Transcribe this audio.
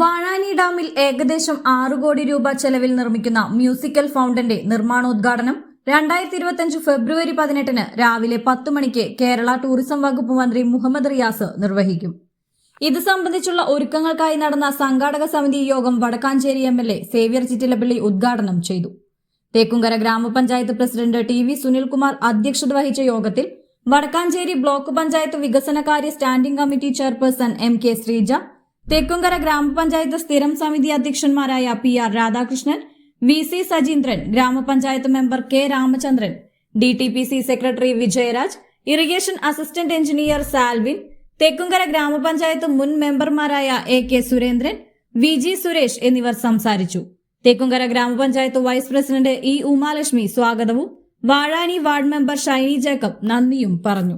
വാഴാനി ഡാമിൽ ഏകദേശം ആറ് കോടി രൂപ ചെലവിൽ നിർമ്മിക്കുന്ന മ്യൂസിക്കൽ ഫൗണ്ടന്റെ നിർമ്മാണോദ്ഘാടനം രണ്ടായിരത്തി ഇരുപത്തിയഞ്ച് ഫെബ്രുവരി പതിനെട്ടിന് രാവിലെ പത്ത് മണിക്ക് കേരള ടൂറിസം വകുപ്പ് മന്ത്രി മുഹമ്മദ് റിയാസ് നിർവഹിക്കും. ഇത് സംബന്ധിച്ചുള്ള ഒരുക്കങ്ങൾക്കായി നടന്ന സംഘാടക സമിതി യോഗം Vadakkanchery M L A Xavier Chittilappally ഉദ്ഘാടനം ചെയ്തു. തേക്കുംകര ഗ്രാമപഞ്ചായത്ത് പ്രസിഡന്റ് ടി വി സുനിൽകുമാർ അധ്യക്ഷത വഹിച്ച യോഗത്തിൽ വടക്കാഞ്ചേരി ബ്ലോക്ക് പഞ്ചായത്ത് വികസനകാര്യ standing committee chairperson M K Sreeja Thekkumkara ഗ്രാമപഞ്ചായത്ത് സ്ഥിരം സമിതി അധ്യക്ഷന്മാരായ P R Radhakrishnan V C Sajeendran ഗ്രാമപഞ്ചായത്ത് member K Ramachandran D T P C secretary Vijayaraj irrigation assistant engineer Salvin Thekkumkara ഗ്രാമപഞ്ചായത്ത് മുൻ മെമ്പർമാരായ A K Surendran V G Suresh എന്നിവർ സംസാരിച്ചു. തെക്കുംകര ഗ്രാമപഞ്ചായത്ത് വൈസ് പ്രസിഡന്റ് ഇ ഉമാലക്ഷ്മി സ്വാഗതവും വാഴാനി വാർഡ് മെമ്പർ ഷൈനി ജേക്കബ് നന്ദിയും പറഞ്ഞു.